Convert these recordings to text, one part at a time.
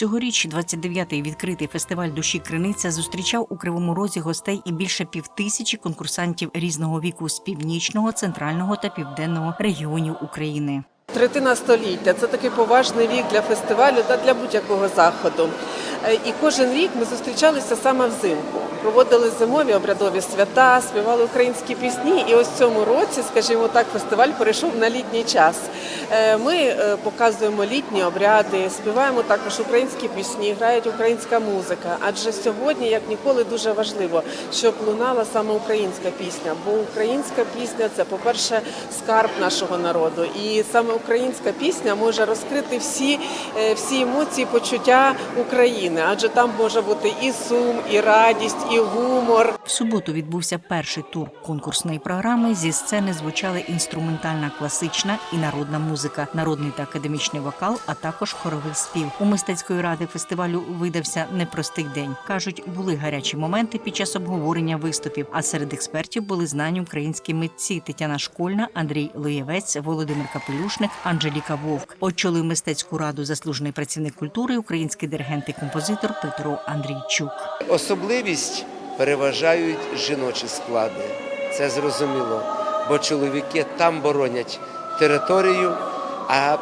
Цьогоріч 29-й відкритий фестиваль душі Криниця зустрічав у Кривому Розі гостей і більше півтисячі конкурсантів різного віку з північного, центрального та південного регіонів України. Третина століття це такий поважний вік для фестивалю та для будь-якого заходу. Е, І кожен рік ми зустрічалися саме взимку. Проводили зимові обрядові свята, співали українські пісні. І ось цьому році, скажімо так, фестиваль перейшов на літній час. Е, Ми е, показуємо літні обряди, співаємо також українські пісні, грають українська музика. Адже сьогодні, як ніколи, дуже важливо, щоб лунала саме українська пісня. Бо українська пісня це, по-перше, скарб нашого народу. І саме українська пісня може розкрити всі, всі емоції, почуття України, адже там може бути і сум, і радість, і гумор. В суботу відбувся перший тур конкурсної програми. Зі сцени звучали інструментальна, класична і народна музика, народний та академічний вокал, а також хоровий спів. У мистецької ради фестивалю видався непростий день. кажуть, були гарячі моменти під час обговорення виступів. А серед експертів були знані українські митці Тетяна Школьна, Андрій Лоєвець, Володимир Капелюшник, Анжеліка Вовк. Очолив мистецьку раду заслужений працівник культури, український диригент і композитор Петро Андрійчук. Особливість переважають жіночі склади. Це зрозуміло, бо чоловіки там боронять територію, а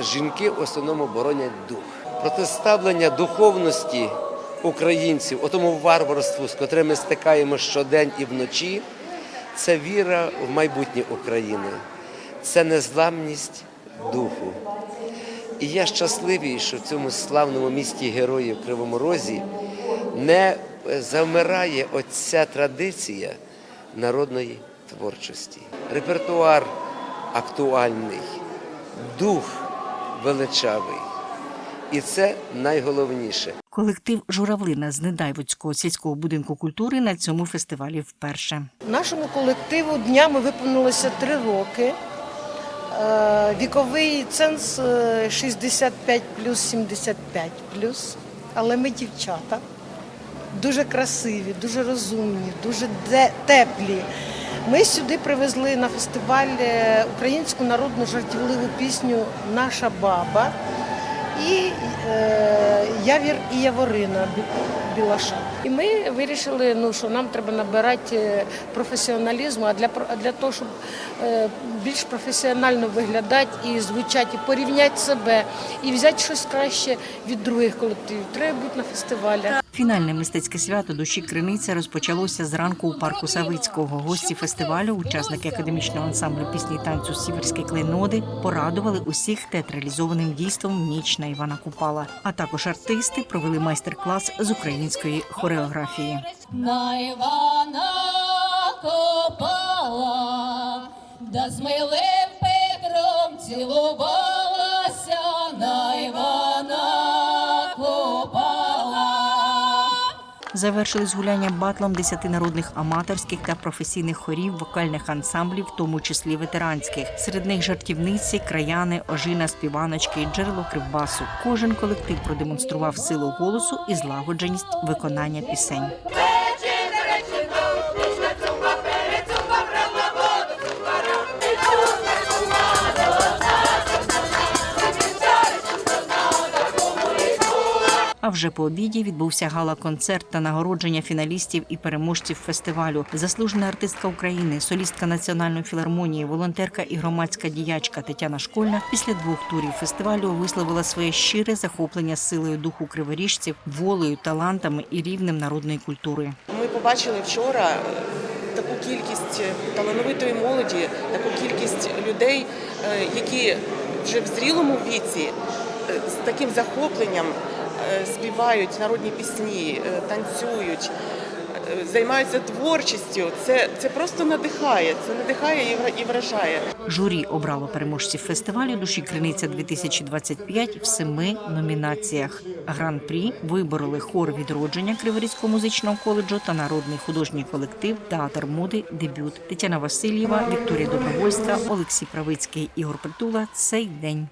жінки в основному боронять дух. Протиставлення духовності українців, отому варварству, з котрим ми стикаємо щодень і вночі, це віра в майбутнє України, це незламність духу. І я щасливий, що в цьому славному місті героїв Кривому Розі не завмирає оця традиція народної творчості. Репертуар актуальний, дух величавий. І це найголовніше. Колектив Журавлина з Недайвоцького сільського будинку культури на цьому фестивалі вперше. Нашому колективу днями виповнилося три роки. Е, Віковий ценз е, 65 плюс 75 плюс. Але ми дівчата дуже красиві, дуже розумні, дуже теплі. Ми сюди привезли на фестиваль е, українську народну жартівливу пісню Наша баба і е, Явір і Яворина Білаша. І ми вирішили, ну, що нам треба набирати е, професіоналізму, а для, для того, щоб е, більш професіонально виглядати і звучати, і порівняти себе, і взяти щось краще від других колективів, треба бути на фестивалях. Фінальне мистецьке свято душі Криниця розпочалося зранку у парку Савицького. Гості фестивалю, учасники академічного ансамблю пісні і танцю Сіверські клейноди, порадували усіх театралізованим дійством Ніч на Івана Купала. А також артисти провели майстер-клас з української хореографії. На Івана копала, да з милим Петром цілувалася, Завершились гуляння батлом десяти народних аматорських та професійних хорів, вокальних ансамблів, в тому числі ветеранських. Серед них жартівниці, краяни, ожина, співаночки джерело кривбасу. Кожен колектив продемонстрував силу голосу і злагодженість виконання пісень. А вже по обіді відбувся гала-концерт та нагородження фіналістів і переможців фестивалю. Заслужена артистка України, солістка національної філармонії, волонтерка і громадська діячка Тетяна Школьна після двох турів фестивалю висловила своє щире захоплення силою духу криворіжців, волею, талантами і рівнем народної культури. Ми побачили вчора е, таку кількість талановитої молоді, таку кількість людей, е, які вже в зрілому віці е, з таким захопленням е, співають народні пісні, е, танцюють, е, займаються творчістю. Це, це просто надихає, це надихає і вражає. Журі обрало переможців фестивалю Душі Криниця 2025 в семи номінаціях. Гран-прі вибороли хор відродження Криворізького музичного коледжу та народний художній колектив Театр моди Дебют Тетяна Васильєва, Вікторія Добровольська, Олексій Правицький, Ігор Притула. Цей день.